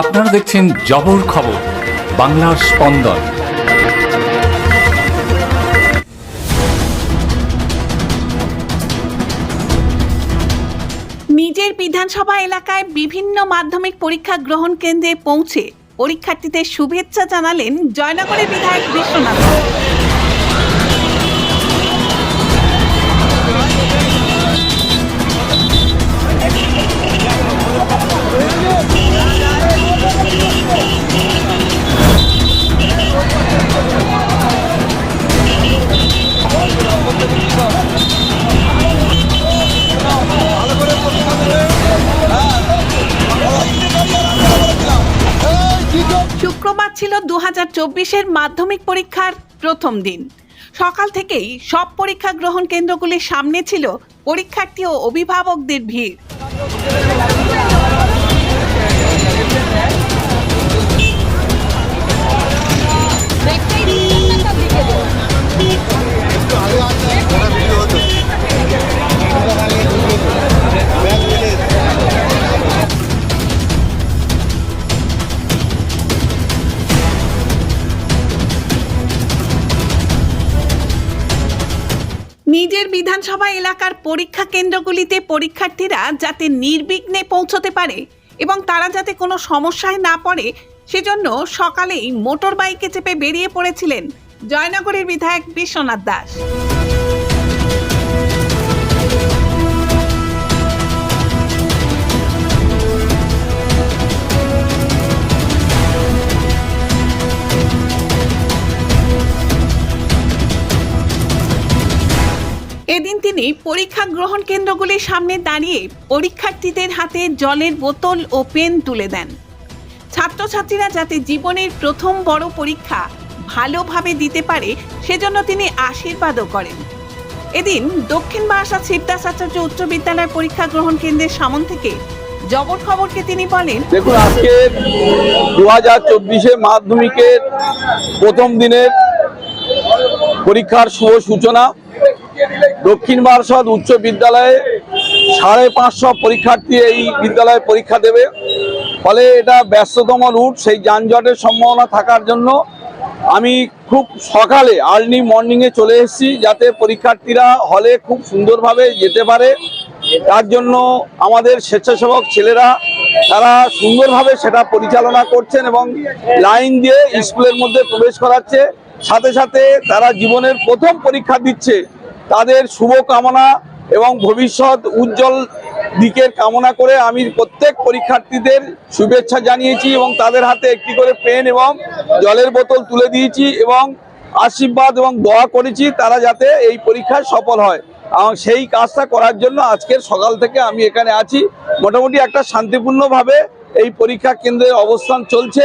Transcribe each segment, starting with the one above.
আপনারা দেখছেন জবর খবর, বাংলার স্পন্দন। নিজের বিধানসভা এলাকায় বিভিন্ন মাধ্যমিক পরীক্ষা গ্রহণ কেন্দ্রে পৌঁছে পরীক্ষার্থীদের শুভেচ্ছা জানালেন জয়নগরের বিধায়ক বিশ্বনাথ। শুক্রবার ছিল দু হাজার চব্বিশের মাধ্যমিক পরীক্ষার প্রথম দিন। সকাল থেকেই সব পরীক্ষা গ্রহণ কেন্দ্রগুলির সামনে ছিল পরীক্ষার্থী ও অভিভাবকদের ভিড়। নিজের বিধানসভা এলাকার পরীক্ষা কেন্দ্রগুলিতে পরীক্ষার্থীরা যাতে নির্বিঘ্নে পৌঁছতে পারে এবং তারা যাতে কোনো সমস্যায় না পড়ে, সেজন্য সকালেই মোটর বাইকে চেপে বেরিয়ে পড়েছিলেন জয়নগরের বিধায়ক বিশ্বনাথ দাস। তিনি পরীক্ষা গ্রহণ কেন্দ্রগুলির সামনে দাঁড়িয়ে পরীক্ষার্থীদের হাতে জলের বোতল ও পেন তুলে দেন। ছাত্রছাত্রীরা যাতে জীবনের প্রথম বড় পরীক্ষা ভালোভাবে দিতে পারে, সেজন্য তিনি আশীর্বাদও করেন। এদিন দক্ষিণ বারাসা শিবদাসাচার্য উচ্চ বিদ্যালয়ের পরীক্ষা গ্রহণ কেন্দ্রের সামন থেকে জবর খবরকে তিনি বলেন, দেখুন, আজকে দু হাজার চব্বিশে মাধ্যমিকের প্রথম দিনের পরীক্ষার শুভ সূচনা। দক্ষিণ বারাসত উচ্চ বিদ্যালয়ে সাড়ে পাঁচশো পরীক্ষার্থী এই বিদ্যালয়ে পরীক্ষা দেবে। ফলে এটা ব্যস্ততম রুট, সেই যানজটের সম্ভাবনা থাকার জন্য আমি খুব সকালে আর্লি মর্নিংয়ে চলে এসেছি যাতে পরীক্ষার্থীরা হলে খুব সুন্দরভাবে যেতে পারে। তার জন্য আমাদের স্বেচ্ছাসেবক ছেলেরা, তারা সুন্দরভাবে সেটা পরিচালনা করছেন এবং লাইন দিয়ে স্কুলের মধ্যে প্রবেশ করাচ্ছে। সাথে সাথে তারা জীবনের প্রথম পরীক্ষা দিচ্ছে তাদের শুভ কামনা এবং ভবিষ্যৎ উজ্জ্বল দিকের কামনা করে আমি প্রত্যেক পরীক্ষার্থীদের শুভেচ্ছা জানিয়েছি এবং তাদের হাতে একটি করে পেন এবং জলের বোতল তুলে দিয়েছি এবং আশীর্বাদ এবং দোয়া করেছি তারা যাতে এই পরীক্ষায় সফল হয়। এবং সেই কাজটা করার জন্য আজকের সকাল থেকে আমি এখানে আছি। মোটামুটি একটা শান্তিপূর্ণভাবে এই পরীক্ষা কেন্দ্রের অবস্থান চলছে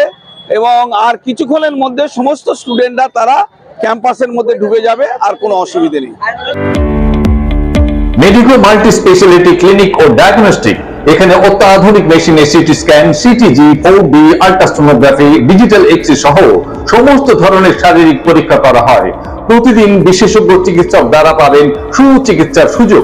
এবং আর কিছুক্ষণের মধ্যে সমস্ত স্টুডেন্টরা তারা ক্যাম্পাসের মধ্যে ঢুকে যাবে, আর কোনো অসুবিধে নেই। মেডিকো মাল্টি স্পেশালিটি ক্লিনিক ও ডায়াগনস্টিক, এখানে অত্যাধুনিক মেশিনে CT scan, CTG four D ultrasonography, digital X সহ সমস্ত ধরনের শারীরিক পরীক্ষা করা হয়। প্রতিদিন বিশেষজ্ঞ চিকিৎসক দ্বারা পাবেন সুচিকিৎসার সুযোগ।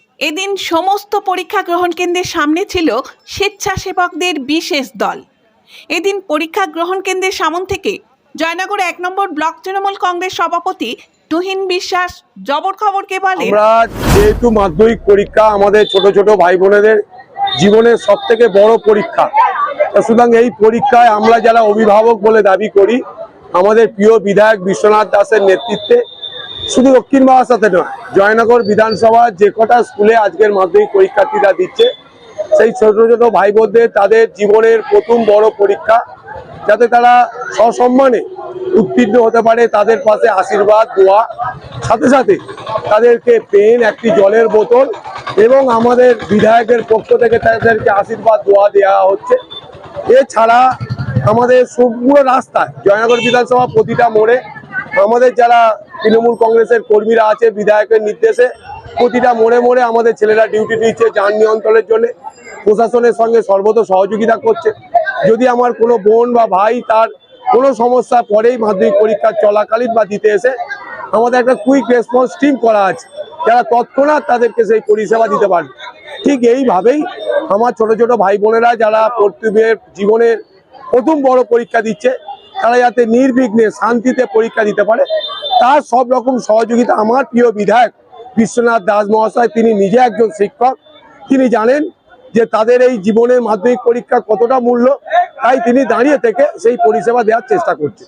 এদিন সমস্ত পরীক্ষা গ্রহণ কেন্দ্রের সামনে ছিল স্বেচ্ছাসেবকদের বিশেষ দল। এদিন পরীক্ষা গ্রহণ কেন্দ্রের সামন থেকে জয়নগর এক নম্বর ব্লক তৃণমূল কংগ্রেস সভাপতি তুহিন বিশ্বাস জবর খবরকে বলে আমরা যেহেতু মাধ্যমিক পরীক্ষা, আমাদের ছোট ছোট ভাই বোনেদের জীবনের সব থেকে বড় পরীক্ষা সুতরাং এই পরীক্ষায় আমরা যারা অভিভাবক বলে দাবি করি, আমাদের প্রিয় বিধায়ক বিশ্বনাথ দাসের নেতৃত্বে শুধু দক্ষিণ বারাসাতে নয়, জয়নগর বিধানসভা যে কটা স্কুলে আজকের মাধ্যমিক পরীক্ষার্থীরা দিচ্ছে, সেই ছোট ছোট ভাই বোনদের তাদের জীবনের প্রথম বড় পরীক্ষা, যাতে তারা সসম্মানে উত্তীর্ণ হতে পারে, তাদের পাশে আশীর্বাদ, দোয়া। সাথে সাথে তাদেরকে পেন, একটি জলের বোতল এবং আমাদের বিধায়কের পক্ষ থেকে তাদেরকে আশীর্বাদ, দোয়া দেওয়া হচ্ছে। এছাড়া আমাদের পুরো রাস্তায় জয়নগর বিধানসভা প্রতিটা মোড়ে আমাদের যারা তৃণমূল কংগ্রেসের কর্মীরা আছে, বিধায়কের নির্দেশে। প্রতিটা মোড়ে মোড়ে আমাদের ছেলেরা ডিউটি দিচ্ছে যান নিয়ন্ত্রণের জন্য। প্রশাসনের সঙ্গে সর্বত সহযোগিতা করছে। যদি আমার কোনো বোন বা ভাই তার কোনো সমস্যা পরেই মাধ্যমিক পরীক্ষা চলাকালীন বা দিতে এসে, আমাদের একটা কুইক রেসপন্স টিম করা আছে। যারা তৎক্ষণাৎ তাদেরকে সেই পরিষেবা দিতে পারবে ঠিক এইভাবেই আমার ছোট ছোট ভাই বোনেরা যারা প্রত্যেকের জীবনের প্রথম বড় পরীক্ষা দিচ্ছে, তারা যাতে নির্বিঘ্নে শান্তিতে পরীক্ষা দিতে পারে। তার সব রকম সহযোগিতা আমার প্রিয় বিধায়ক বিশ্বনাথ দাস মহাশয়, তিনি নিজে একজন শিক্ষক। তিনি জানেন যে তাদের এই জীবনের মাধ্যমিক পরীক্ষা কতটা মূল্য, তাই তিনি দাঁড়িয়ে থেকে সেই পরিষেবা দেওয়ার চেষ্টা করছেন।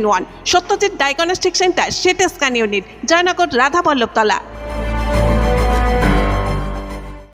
one. Satyajit diagnostic centre CT scan unit Joynagar Radhaballabhtala